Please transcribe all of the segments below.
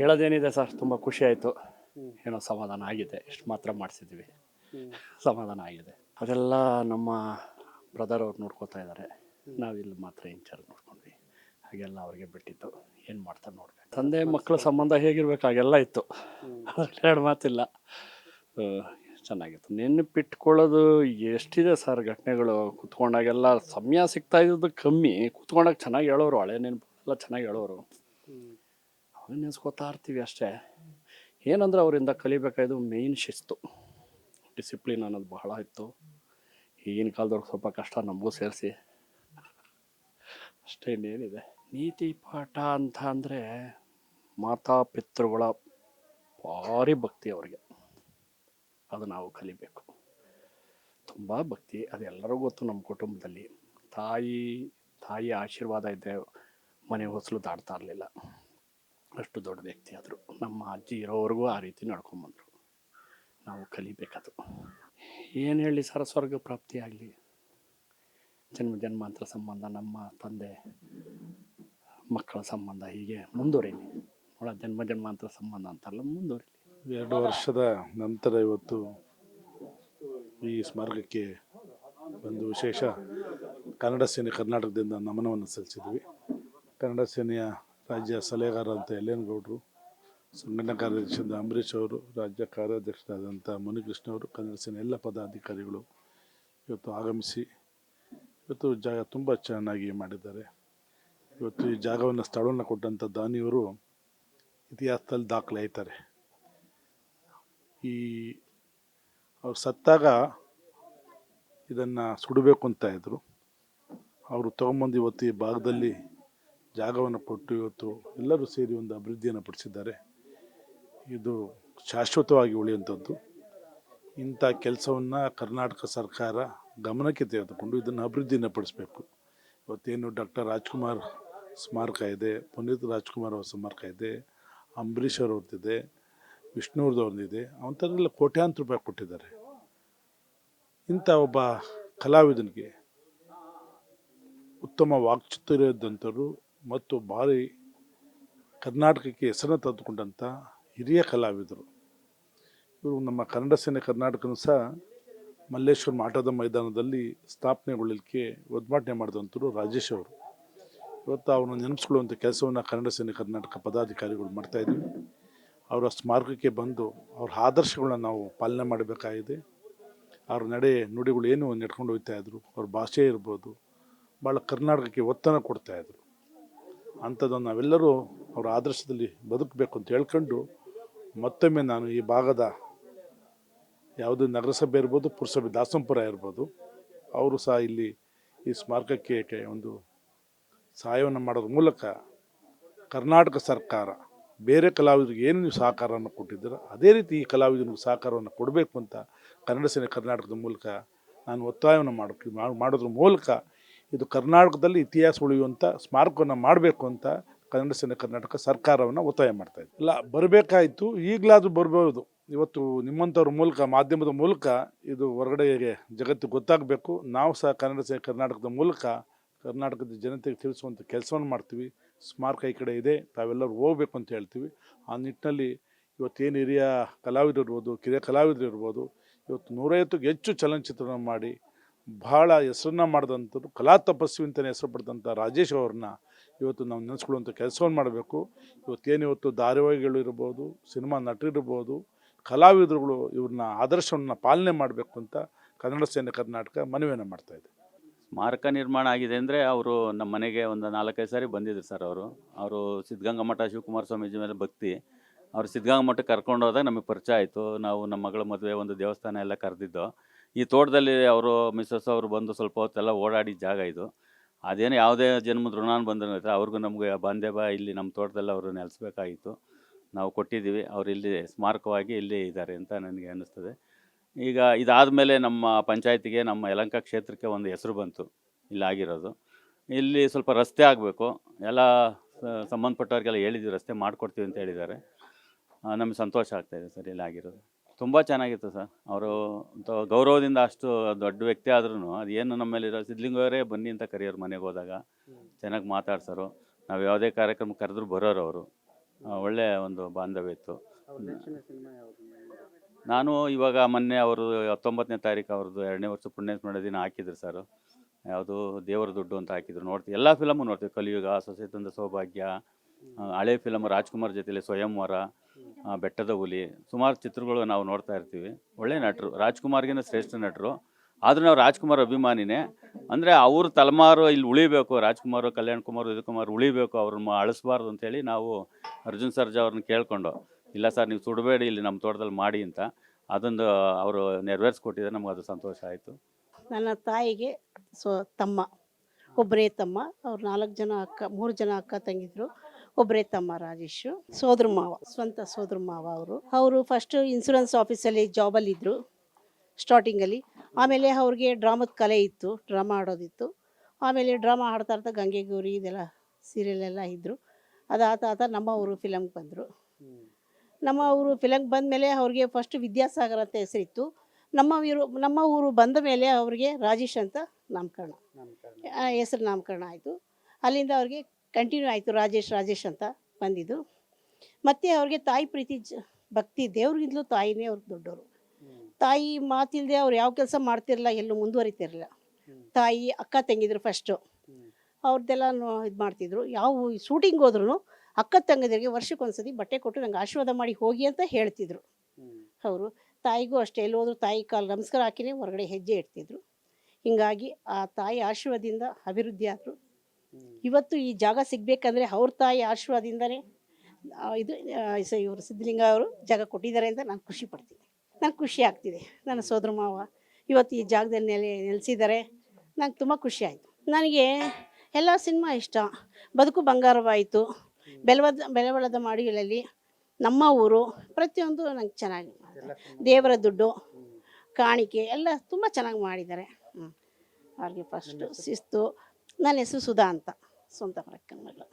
ಹೇಳೋದೇನಿದೆ sir? ತುಂಬ ಖುಷಿ ಆಯಿತು. ಏನೋ ಸಮಾಧಾನ ಆಗಿದೆ. ಇಷ್ಟು ಮಾತ್ರ ಮಾಡಿಸಿದ್ವಿ ಸಮಾಧಾನ ಆಗಿದೆ. ಅದೆಲ್ಲ ನಮ್ಮ ಬ್ರದರ್ ಅವ್ರು ನೋಡ್ಕೋತಾ ಇದ್ದಾರೆ ನಾವಿಲ್ಲಿ ಮಾತ್ರ ಇಂಚಾರ್ಜ್ ನೋಡ್ಕೊಂಡ್ವಿ. ಹಾಗೆಲ್ಲ ಅವ್ರಿಗೆ ಬಿಟ್ಟಿತ್ತು ಏನು ಮಾಡ್ತಾರೆ ನೋಡ್ಬೇಕು? ತಂದೆ ಮಕ್ಕಳ ಸಂಬಂಧ ಹೇಗಿರ್ಬೇಕು? ಹಾಗೆಲ್ಲ ಇತ್ತು. ಎರಡು ಮಾತಿಲ್ಲ. ಚೆನ್ನಾಗಿತ್ತು. ನೆನಪಿಟ್ಕೊಳ್ಳೋದು ಎಷ್ಟಿದೆ ಸರ್ ಘಟನೆಗಳು? ಕುತ್ಕೊಂಡಾಗೆಲ್ಲ ಸಮಯ ಸಿಗ್ತಾ ಇದ್ದದ್ದು ಕಮ್ಮಿ. ಕುತ್ಕೊಂಡಾಗ ಚೆನ್ನಾಗಿ ಹೇಳೋರು ಹಳೆ ನೆನಪು ಎಲ್ಲ ಚೆನ್ನಾಗಿ ಹೇಳೋರು. ನೆನೆಸ್ಕೋತಾ ಇರ್ತೀವಿ ಅಷ್ಟೇ. ಏನಂದ್ರೆ ಅವರಿಂದ ಕಲಿಬೇಕಾಯ್ದು ಮೇಯ್ನ್ ಶಿಸ್ತು. ಡಿಸಿಪ್ಲಿನ್ ಅನ್ನೋದು ಬಹಳ ಇತ್ತು. ಈಗಿನ ಕಾಲದವ್ರಿಗೆ ಸ್ವಲ್ಪ ಕಷ್ಟ ನಮಗೂ ಸೇರಿಸಿ. ಅಷ್ಟೇ ಇನ್ನೇನಿದೆ. ನೀತಿ ಪಾಠ ಅಂತ ಅಂದರೆ ಮಾತಾಪಿತೃಗಳ ಭಾರಿ ಭಕ್ತಿ ಅವರಿಗೆ. ಅದು ನಾವು ಕಲಿಬೇಕು. ತುಂಬ ಭಕ್ತಿ. ಅದೆಲ್ಲರಿಗೂ ಗೊತ್ತು ನಮ್ಮ ಕುಟುಂಬದಲ್ಲಿ. ತಾಯಿ ತಾಯಿ ಆಶೀರ್ವಾದ ಇದ್ದರೆ ಮನೆ ಹೊಸಲು ದಾಡ್ತಾ ಇರಲಿಲ್ಲ. ಅಷ್ಟು ದೊಡ್ಡ ವ್ಯಕ್ತಿ ಆದರು ನಮ್ಮ ಅಜ್ಜಿ ಇರೋವರೆಗೂ ಆ ರೀತಿ ನಡ್ಕೊಂಬಂದರು ನಾವು ಕಲಿಬೇಕದು ಏನು ಹೇಳಿ ಸರ ಸ್ವರ್ಗ ಪ್ರಾಪ್ತಿ ಆಗಲಿ? ಜನ್ಮ ಜನ್ಮಾಂತರ ಸಂಬಂಧ, ನಮ್ಮ ತಂದೆ, ಮಕ್ಕಳ ಸಂಬಂಧ ಹೀಗೆ ಮುಂದುವರಿಲಿ. ಒಳ ಜನ್ಮ ಜನ್ಮಾಂತರ ಸಂಬಂಧ ಅಂತಲ್ಲ ಮುಂದುವರಿಲಿ. ಎರಡು ವರ್ಷದ ನಂತರ ಇವತ್ತು ಈ ಸ್ಮಾರಕಕ್ಕೆ ಒಂದು ವಿಶೇಷ ಕನ್ನಡ ಸೇನೆ ಕರ್ನಾಟಕದಿಂದ ನಮನವನ್ನು ಸಲ್ಲಿಸಿದ್ವಿ. ಕನ್ನಡ ಸೇನೆಯ ರಾಜ್ಯ ಸಲಹೆಗಾರರಂಥ ಅಂತ ಸಂಘಟನಾ ಕಾರ್ಯದರ್ಶಿಯಿಂದ ಅಂಬರೀಷ್ ಅವರು, ರಾಜ್ಯ ಕಾರ್ಯಾಧ್ಯಕ್ಷರಾದಂಥ ಮುನಿಕೃಷ್ಣ ಅವರು, ಕನ್ನಡ ಸೇನೆ ಎಲ್ಲ ಪದಾಧಿಕಾರಿಗಳು ಇವತ್ತು ಆಗಮಿಸಿ ಇವತ್ತು ಜಾಗ ತುಂಬ ಚೆನ್ನಾಗಿ ಮಾಡಿದ್ದಾರೆ. ಇವತ್ತು ಈ ಜಾಗವನ್ನು, ಸ್ಥಳವನ್ನು ಕೊಟ್ಟಂಥ ದಾನಿಯವರು ಇತಿಹಾಸದಲ್ಲಿ ದಾಖಲೆ ಆಯ್ತಾರೆ. ಈ ಅವ್ರು ಸತ್ತಾಗ ಇದನ್ನು ಸುಡಬೇಕು ಅಂತ ಇದ್ದರು ಅವರು ತಗೊಂಬಂದು ಇವತ್ತು ಈ ಭಾಗದಲ್ಲಿ ಜಾಗವನ್ನು ಕೊಟ್ಟು ಇವತ್ತು ಎಲ್ಲರೂ ಸೇರಿ ಒಂದು ಅಭಿವೃದ್ಧಿಯನ್ನು ಪಡಿಸಿದ್ದಾರೆ. ಇದು ಶಾಶ್ವತವಾಗಿ ಉಳಿಯುವಂಥದ್ದು. ಇಂಥ ಕೆಲಸವನ್ನು ಕರ್ನಾಟಕ ಸರ್ಕಾರ ಗಮನಕ್ಕೆ ತೆಗೆದುಕೊಂಡು ಇದನ್ನು ಅಭಿವೃದ್ಧಿನ ಪಡಿಸಬೇಕು. ಇವತ್ತೇನು ಡಾಕ್ಟರ್ ರಾಜ್ಕುಮಾರ್ ಸ್ಮಾರಕ ಇದೆ, ಪುನೀತ್ ರಾಜ್ಕುಮಾರ್ ಅವರ ಸ್ಮಾರಕ ಇದೆ, ಅಂಬರೀಷ್ ಅವ್ರದ್ದಿದೆ ವಿಷ್ಣುವ್ರದವ್ರದ್ದಿದೆ ಅಂಥದ್ರೆಲ್ಲ ಕೋಟ್ಯಾಂತರ ರೂಪಾಯಿ ಕೊಟ್ಟಿದ್ದಾರೆ. ಇಂಥ ಒಬ್ಬ ಕಲಾವಿದನಿಗೆ ಉತ್ತಮ ವಾಕ್ಚಾತುರ್ಯ ಮತ್ತು ಭಾರಿ ಕರ್ನಾಟಕಕ್ಕೆ ಹೆಸರನ್ನು ತಂದುಕೊಂಡಂಥ ಹಿರಿಯ ಕಲಾವಿದರು. ಇವರು ನಮ್ಮ ಕನ್ನಡ ಸೇನೆ ಕರ್ನಾಟಕನೂ ಸಹ ಮಲ್ಲೇಶ್ವರ ಆಟದ ಮೈದಾನದಲ್ಲಿ ಸ್ಥಾಪನೆಗೊಳ್ಳಲಿಕ್ಕೆ ಉದ್ಘಾಟನೆ ಮಾಡಿದಂಥರು ರಾಜೇಶ್ ಅವರು. ಇವತ್ತು ಅವರನ್ನು ನೆನೆಸ್ಕೊಳ್ಳುವಂಥ ಕೆಲಸವನ್ನು ಕನ್ನಡ ಸೇನೆ ಕರ್ನಾಟಕ ಪದಾಧಿಕಾರಿಗಳು ಮಾಡ್ತಾಯಿದ್ದೀವಿ ಅವರ ಸ್ಮಾರಕಕ್ಕೆ ಬಂದು ಅವ್ರ ಆದರ್ಶಗಳನ್ನ ನಾವು ಪಾಲನೆ ಮಾಡಬೇಕಾಗಿದೆ. ಅವ್ರ ನಡೆ ನುಡಿಗಳು ಏನು ನಡ್ಕೊಂಡು ಹೋಗ್ತಾಯಿದ್ರು ಅವ್ರ ಭಾಷೆ ಇರ್ಬೋದು ಭಾಳ ಕರ್ನಾಟಕಕ್ಕೆ ಒತ್ತನ್ನು ಕೊಡ್ತಾಯಿದ್ರು ಅಂಥದ್ದನ್ನು ನಾವೆಲ್ಲರೂ ಅವರ ಆದರ್ಶದಲ್ಲಿ ಬದುಕಬೇಕು ಅಂತ ಹೇಳ್ಕೊಂಡು ಮತ್ತೊಮ್ಮೆ ನಾನು ಈ ಭಾಗದ ಯಾವುದೇ ನಗರಸಭೆ ಇರ್ಬೋದು, ಪುರಸಭೆ, ದಾಸಂಪುರ ಇರ್ಬೋದು, ಅವರು ಸಹ ಇಲ್ಲಿ ಈ ಸ್ಮಾರಕಕ್ಕೆ ಒಂದು ಸಹಾಯವನ್ನು ಮಾಡೋದ್ರ ಮೂಲಕ ಕರ್ನಾಟಕ ಸರ್ಕಾರ ಬೇರೆ ಕಲಾವಿದರಿಗೆ ಏನು ನೀವು ಸಹಕಾರವನ್ನು ಕೊಟ್ಟಿದ್ದೀರ ಅದೇ ರೀತಿ ಈ ಕಲಾವಿದರಿಗೆ ಸಹಕಾರವನ್ನು ಕೊಡಬೇಕು ಅಂತ ಕನ್ನಡ ಸೇನೆ ಕರ್ನಾಟಕದ ಮೂಲಕ ನಾನು ಒತ್ತಾಯವನ್ನು ಮಾಡೋಕ್ಕೆ ಮಾಡೋದ್ರ ಮೂಲಕ ಇದು ಕರ್ನಾಟಕದಲ್ಲಿ ಇತಿಹಾಸ ಉಳಿಯುವಂಥ ಸ್ಮಾರಕವನ್ನು ಮಾಡಬೇಕು ಅಂತ ಕನ್ನಡ ಸೇನೆ ಕರ್ನಾಟಕ ಸರ್ಕಾರವನ್ನು ಒತ್ತಾಯ ಮಾಡ್ತಾ ಇದೆ. ಇಲ್ಲ ಬರಬೇಕಾಯಿತು, ಈಗಲಾದರೂ ಬರಬಹುದು ಇವತ್ತು ನಿಮ್ಮಂಥವ್ರ ಮೂಲಕ, ಮಾಧ್ಯಮದ ಮೂಲಕ ಇದು ಹೊರಗಡೆಗೆ ಜಗತ್ತಿಗೆ ಗೊತ್ತಾಗಬೇಕು. ನಾವು ಸಹ ಕನ್ನಡ ಸೇನೆ ಕರ್ನಾಟಕದ ಮೂಲಕ ಕರ್ನಾಟಕದ ಜನತೆಗೆ ತಿಳಿಸುವಂಥ ಕೆಲಸವನ್ನು ಮಾಡ್ತೀವಿ. ಸ್ಮಾರಕ ಈ ಕಡೆ ಇದೆ, ತಾವೆಲ್ಲರೂ ಹೋಗಬೇಕು ಅಂತ ಹೇಳ್ತೀವಿ. ಆ ನಿಟ್ಟಿನಲ್ಲಿ ಇವತ್ತೇನು ಹಿರಿಯ ಕಲಾವಿದರು ಇರ್ಬೋದು, ಕಿರಿಯ ಕಲಾವಿದರು ಇರ್ಬೋದು, ಇವತ್ತು ನೂರೈವತ್ತಕ್ಕೂ ಹೆಚ್ಚು ಚಲನಚಿತ್ರವನ್ನು ಮಾಡಿ ಬಹಳ ಹೆಸರನ್ನ ಮಾಡಿದಂಥದ್ದು, ಕಲಾ ತಪಸ್ವಿ ಅಂತಲೇ ಹೆಸರು ಪಡೆದಂಥ ರಾಜೇಶ್ ಅವ್ರನ್ನ ಇವತ್ತು ನಾವು ನೆನೆಸ್ಕೊಳ್ಳುವಂಥ ಕೆಲಸವನ್ನು ಮಾಡಬೇಕು. ಇವತ್ತೇನು ಇವತ್ತು ಧಾರಾವಾಹಿಗಳು ಇರ್ಬೋದು, ಸಿನಿಮಾ ನಟರಿರ್ಬೋದು ಕಲಾವಿದರುಗಳು ಇವ್ರನ್ನ ಆದರ್ಶವನ್ನು ಪಾಲನೆ ಮಾಡಬೇಕು ಅಂತ ಕನ್ನಡ ಸೇನೆ ಕರ್ನಾಟಕ ಮನವಿಯನ್ನು ಇದೆ. ಸ್ಮಾರಕ ನಿರ್ಮಾಣ ಆಗಿದೆ ಅಂದರೆ ಅವರು ನಮ್ಮ ಮನೆಗೆ ಒಂದು ನಾಲ್ಕೈದು ಸಾರಿ ಬಂದಿದ್ದರು ಸರ್ ಅವರು. ಅವರು ಸಿದ್ಧಗಂಗಾ ಮಠ ಶಿವಕುಮಾರ ಸ್ವಾಮೀಜಿ ಮೇಲೆ ಭಕ್ತಿ. ಅವರು ಸಿದ್ಧಗಂಗಾ ಮಠಕ್ಕೆ ಕರ್ಕೊಂಡು ಹೋದಾಗ ನಮಗೆ ಪರಿಚಯ ಆಯಿತು. ನಾವು ನಮ್ಮ ಮಗಳ ಮದುವೆ ಒಂದು ದೇವಸ್ಥಾನ ಎಲ್ಲ ಕರೆದಿದ್ದು. ಈ ತೋಟದಲ್ಲಿ ಅವರು, ಮಿಸ್ಸಸ್ ಅವರು ಬಂದು ಸ್ವಲ್ಪ ಹೊತ್ತೆಲ್ಲ ಓಡಾಡಿ ಜಾಗ ಇದು. ಅದೇನು ಯಾವುದೇ ಜನ್ಮದ ಋಣಾನ್ ಬಂದ್ರೆ ಅವ್ರಿಗೂ ನಮಗೆ ಬಾಂಧವ್ಯ ಇಲ್ಲಿ ನಮ್ಮ ತೋಟದಲ್ಲಿ ಅವರು ನೆಲೆಸ್ಬೇಕಾಗಿತ್ತು. ನಾವು ಕೊಟ್ಟಿದ್ದೀವಿ, ಅವರು ಇಲ್ಲಿ ಸ್ಮಾರಕವಾಗಿ ಇಲ್ಲಿ ಇದ್ದಾರೆ ಅಂತ ನನಗೆ ಅನ್ನಿಸ್ತದೆ. ಈಗ ಇದಾದ ಮೇಲೆ ನಮ್ಮ ಪಂಚಾಯತಿಗೆ, ನಮ್ಮ ಯಲಂಕ ಕ್ಷೇತ್ರಕ್ಕೆ ಒಂದು ಹೆಸರು ಬಂತು, ಇಲ್ಲಿ ಆಗಿರೋದು. ಇಲ್ಲಿ ಸ್ವಲ್ಪ ರಸ್ತೆ ಆಗಬೇಕು. ಎಲ್ಲ ಸಂಬಂಧಪಟ್ಟವ್ರಿಗೆಲ್ಲ ಹೇಳಿದ್ವಿ, ರಸ್ತೆ ಮಾಡಿಕೊಡ್ತೀವಿ ಅಂತ ಹೇಳಿದ್ದಾರೆ. ನಮಗೆ ಸಂತೋಷ ಆಗ್ತಾಯಿದೆ ಸರ್, ಇಲ್ಲಿ ಆಗಿರೋದು. ತುಂಬ ಚೆನ್ನಾಗಿತ್ತು ಸರ್. ಅವರು ಗೌರವದಿಂದ ಅಷ್ಟು ದೊಡ್ಡ ವ್ಯಕ್ತಿ ಆದ್ರೂ ಅದು ಏನು ನಮ್ಮಲ್ಲಿರೋ ಸಿದ್ಧಲಿಂಗವರೇ ಬನ್ನಿ ಅಂತ ಕರೆಯೋರು ಮನೆಗೆ ಹೋದಾಗ ಚೆನ್ನಾಗಿ ಮಾತಾಡ್ಸೋರು. ನಾವು ಯಾವುದೇ ಕಾರ್ಯಕ್ರಮ ಕರೆದ್ರು ಬರೋರು ಅವರು. ಒಳ್ಳೆ ಒಂದು ಬಾಂಧವ್ಯ ಇತ್ತು. ನಾನು ಇವಾಗ ಮೊನ್ನೆ ಅವರು ಹತ್ತೊಂಬತ್ತನೇ ತಾರೀಕು ಅವ್ರದ್ದು ಎರಡನೇ ವರ್ಷ ಪುಣ್ಯ ಸ್ಮರಣ ದಿನ ಹಾಕಿದ್ರು ಸರ್ ಯಾವುದು ದೇವರ ದುಡ್ಡು ಅಂತ ಹಾಕಿದ್ರು. ನೋಡ್ತೀವಿ. ಎಲ್ಲ ಫಿಲಮು ನೋಡ್ತೀವಿ. ಕಲಿಯುಗ ಸೊಸೆ ತಂದ ಸೌಭಾಗ್ಯ ಹಳೆ ಫಿಲಮ್ ರಾಜ್ಕುಮಾರ್ ಜೊತೆಲಿ ಸ್ವಯಂವರ ಬೆಟ್ಟದ ಹುಲಿ, ಸುಮಾರು ಚಿತ್ರಗಳು ನಾವು ನೋಡ್ತಾ ಇರ್ತೀವಿ. ಒಳ್ಳೆ ನಟರು ರಾಜ್ಕುಮಾರ್ಗಿನ ಶ್ರೇಷ್ಠ ನಟರು. ಆದರೂ ನಾವು ರಾಜ್ಕುಮಾರ್ ಅಭಿಮಾನಿನೇ. ಅಂದರೆ ಅವ್ರ ತಲೆಮಾರು ಇಲ್ಲಿ ಉಳಿಬೇಕು, ರಾಜ್ಕುಮಾರ್, ಕಲ್ಯಾಣ್ ಕುಮಾರ್, ಉದಿತ್ ಕುಮಾರ್ ಉಳಿಬೇಕು, ಅವ್ರನ್ನ ಅಳಿಸ್ಬಾರ್ದು ಅಂತೇಳಿ ನಾವು ಅರ್ಜುನ್ ಸರ್ಜಾ ಅವ್ರನ್ನ ಕೇಳ್ಕೊಂಡು, ಇಲ್ಲ ಸರ್ ನೀವು ಸುಡಬೇಡಿ ಇಲ್ಲಿ ನಮ್ಮ ತೋಟದಲ್ಲಿ ಮಾಡಿ ಅಂತ ಅದೊಂದು ಅವರು ನೆರವೇರಿಸ್ಕೊಟ್ಟಿದ್ದಾರೆ ನಮ್ಗೆ ಅದು ಸಂತೋಷ ಆಯಿತು. ನನ್ನ ತಾಯಿಗೆ ಸೊ ತಮ್ಮ, ಒಬ್ಬರೇ ತಮ್ಮ. ಅವ್ರು ನಾಲ್ಕು ಜನ ಅಕ್ಕ, ಮೂರು ಜನ ಅಕ್ಕ ತಂಗಿದ್ರು. ಒಬ್ಬರೇ ತಮ್ಮ ರಾಜೇಶ್ ಸೋದ್ರ ಮಾವ ಸ್ವಂತ ಸೋದ್ರ ಮಾವ ಅವರು. ಅವರು ಫಸ್ಟ್ ಇನ್ಸೂರೆನ್ಸ್ ಆಫೀಸಲ್ಲಿ ಜಾಬಲ್ಲಿ ಇದ್ದರು ಸ್ಟಾರ್ಟಿಂಗಲ್ಲಿ ಆಮೇಲೆ ಅವ್ರಿಗೆ ಡ್ರಾಮದ ಕಲೆ ಇತ್ತು ಡ್ರಾಮಾ ಆಡೋದಿತ್ತು. ಆಮೇಲೆ ಡ್ರಾಮಾ ಆಡ್ತಾ ಇರ್ತಾ ಗಂಗೆ ಗೌರಿ ಇದೆಲ್ಲ ಸೀರಿಯಲ್ ಎಲ್ಲ ಇದ್ದರು ಅದಾತ ಆತ ನಮ್ಮ ಊರು ಫಿಲಮ್ಗೆ ಬಂದರು. ನಮ್ಮ ಊರು ಫಿಲಮ್ಗೆ ಬಂದ ಮೇಲೆ ಅವ್ರಿಗೆ ಫಸ್ಟ್ ವಿದ್ಯಾಸಾಗರ ಅಂತ ಹೆಸರಿತ್ತು. ನಮ್ಮ ಊರು ನಮ್ಮ ಊರು ಬಂದ ಮೇಲೆ ಅವ್ರಿಗೆ ರಾಜೇಶ್ ಅಂತ ನಾಮಕರಣ. ಹೆಸರು ನಾಮಕರಣ ಆಯಿತು. ಅಲ್ಲಿಂದ ಅವ್ರಿಗೆ ಕಂಟಿನ್ಯೂ ಆಯಿತು ರಾಜೇಶ್ ರಾಜೇಶ್ ಅಂತ ಬಂದಿದ್ದು. ಮತ್ತು ಅವ್ರಿಗೆ ತಾಯಿ ಪ್ರೀತಿ ಜ ಭಕ್ತಿ ದೇವ್ರಿಗಿಂತಲೂ ತಾಯಿನೇ ಅವ್ರಿಗೆ ದೊಡ್ಡವರು ತಾಯಿ ಮಾತಿಲ್ಲದೆ ಅವ್ರು ಯಾವ ಕೆಲಸ ಮಾಡ್ತಿರಲಿಲ್ಲ ಎಲ್ಲೂ ಮುಂದುವರಿತಿರಲಿಲ್ಲ. ತಾಯಿ ಅಕ್ಕ ತಂಗಿದ್ರು ಫಸ್ಟು ಅವ್ರದ್ದೆಲ್ಲ ಇದು ಮಾಡ್ತಿದ್ರು. ಯಾವ ಶೂಟಿಂಗ್ ಹೋದ್ರು ಅಕ್ಕ ತಂಗಿದ್ರಿಗೆ ವರ್ಷಕ್ಕೊಂದ್ಸತಿ ಬಟ್ಟೆ ಕೊಟ್ಟು ನಂಗೆ ಆಶೀರ್ವಾದ ಮಾಡಿ ಹೋಗಿ ಅಂತ ಹೇಳ್ತಿದ್ರು. ಅವರು ತಾಯಿಗೂ ಅಷ್ಟೇ ಎಲ್ಲಿ ಹೋದ್ರು ತಾಯಿ ಕಾಲು ನಮಸ್ಕಾರ ಹಾಕಿನೇ ಹೊರಗಡೆ ಹೆಜ್ಜೆ ಇಡ್ತಿದ್ರು. ಹಿಂಗಾಗಿ ಆ ತಾಯಿ ಆಶೀರ್ವಾದದಿಂದ ಅಭಿವೃದ್ಧಿ ಆದರು. ಇವತ್ತು ಈ ಜಾಗ ಸಿಗಬೇಕಂದ್ರೆ ಅವ್ರ ತಾಯಿ ಆಶೀರ್ವಾದದಿಂದನೇ ಇದು ಇವರು ಸಿದ್ಧಲಿಂಗ ಅವರು ಜಾಗ ಕೊಟ್ಟಿದ್ದಾರೆ ಅಂತ ನಾನು ಖುಷಿ ಪಡ್ತೀನಿ. ನಂಗೆ ಖುಷಿ ಆಗ್ತಿದೆ. ನನ್ನ ಸೋದರ ಮಾವ ಇವತ್ತು ಈ ಜಾಗದಲ್ಲಿ ನೆಲೆ ನೆಲೆಸಿದ್ದಾರೆ. ನಂಗೆ ತುಂಬ ಖುಷಿ ಆಯಿತು. ನನಗೆ ಎಲ್ಲ ಸಿನಿಮಾ ಇಷ್ಟ. ಬದುಕು ಬಂಗಾರವಾಯಿತು. ಬೆಲವದ ಬೆಲವಳದ ಮಾಡಿಗಳಲ್ಲಿ ನಮ್ಮ ಊರು ಪ್ರತಿಯೊಂದು ನಂಗೆ ಚೆನ್ನಾಗಿ ದೇವರ ದುಡ್ಡು ಕಾಣಿಕೆ ಎಲ್ಲ ತುಂಬ ಚೆನ್ನಾಗಿ ಮಾಡಿದ್ದಾರೆ. ಹ್ಞೂ ಅವ್ರಿಗೆ ಫಸ್ಟು ಶಿಸ್ತು ನನ್ನ ಹೆಸರು ಸುಧಾ ಅಂತ, ಸ್ವಂತ ಮಗಳು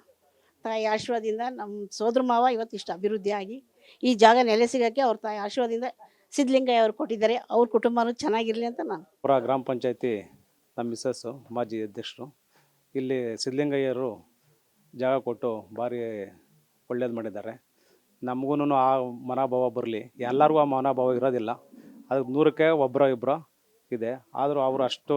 ತಾಯಿ ಆಶೀರ್ವಾದದಿಂದ ನಮ್ಮ ಸೋದರ ಮಾವ ಇವತ್ತು ಇಷ್ಟು ಅಭಿವೃದ್ಧಿ ಆಗಿ, ಈ ಜಾಗ ನೆಲೆ ಸಿಗೋಕ್ಕೆ ಅವ್ರ ತಾಯಿ ಆಶೀರ್ವಾದದಿಂದ ಸಿದ್ಧಲಿಂಗಯ್ಯ ಅವರು ಕೊಟ್ಟಿದ್ದಾರೆ. ಅವ್ರ ಕುಟುಂಬನೂ ಚೆನ್ನಾಗಿರಲಿ ಅಂತ ನಾನು ಪುರ ಗ್ರಾಮ ಪಂಚಾಯತಿ ನಮ್ಮ ಮಿಸ್ಸಸ್ಸು ಮಾಜಿ ಅಧ್ಯಕ್ಷರು. ಇಲ್ಲಿ ಸಿದ್ಧಲಿಂಗಯ್ಯರು ಜಾಗ ಕೊಟ್ಟು ಭಾರಿ ಒಳ್ಳೇದು ಮಾಡಿದ್ದಾರೆ. ನಮಗೂ ಆ ಮನೋಭಾವ ಬರಲಿ. ಎಲ್ಲರಿಗೂ ಆ ಮನೋಭಾವ ಇರೋದಿಲ್ಲ. ಅದಕ್ಕೆ ನೂರಕ್ಕೆ ಒಬ್ಬರ ಇಬ್ಬರ ಇದೆ. ಆದರೂ ಅವರು ಅಷ್ಟು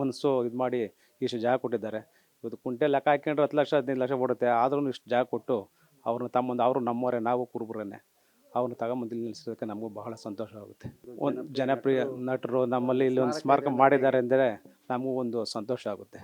ಮನಸ್ಸು ಇದು ಮಾಡಿ ಇಷ್ಟು ಜಾಗ ಕೊಟ್ಟಿದ್ದಾರೆ. ಇವತ್ತು ಕುಂಟೆ ಲೆಕ್ಕ ಹಾಕ್ಕೊಂಡ್ರೆ ಹತ್ತು ಲಕ್ಷ, ಹದಿನೈದು ಲಕ್ಷ ಕೊಡುತ್ತೆ ಆದ್ರೂ ಇಷ್ಟು ಜಾಗ ಕೊಟ್ಟು ಅವ್ರನ್ನ ತಮ್ಮಂದು, ಅವರು ನಮ್ಮವರೇ, ನಾವು ಕುರುಬರನ್ನೇ ಅವ್ರನ್ನ ತಗೊಂಬಂದು ಇಲ್ಲಿ ನಿಲ್ಲಿಸೋದಕ್ಕೆ ನಮಗೂ ಬಹಳ ಸಂತೋಷ ಆಗುತ್ತೆ ಒಂದು ಜನಪ್ರಿಯ ನಟರು ನಮ್ಮಲ್ಲಿ ಇಲ್ಲಿ ಒಂದು ಸ್ಮಾರಕ ಮಾಡಿದ್ದಾರೆ ಅಂದರೆ ನಮಗೂ ಒಂದು ಸಂತೋಷ ಆಗುತ್ತೆ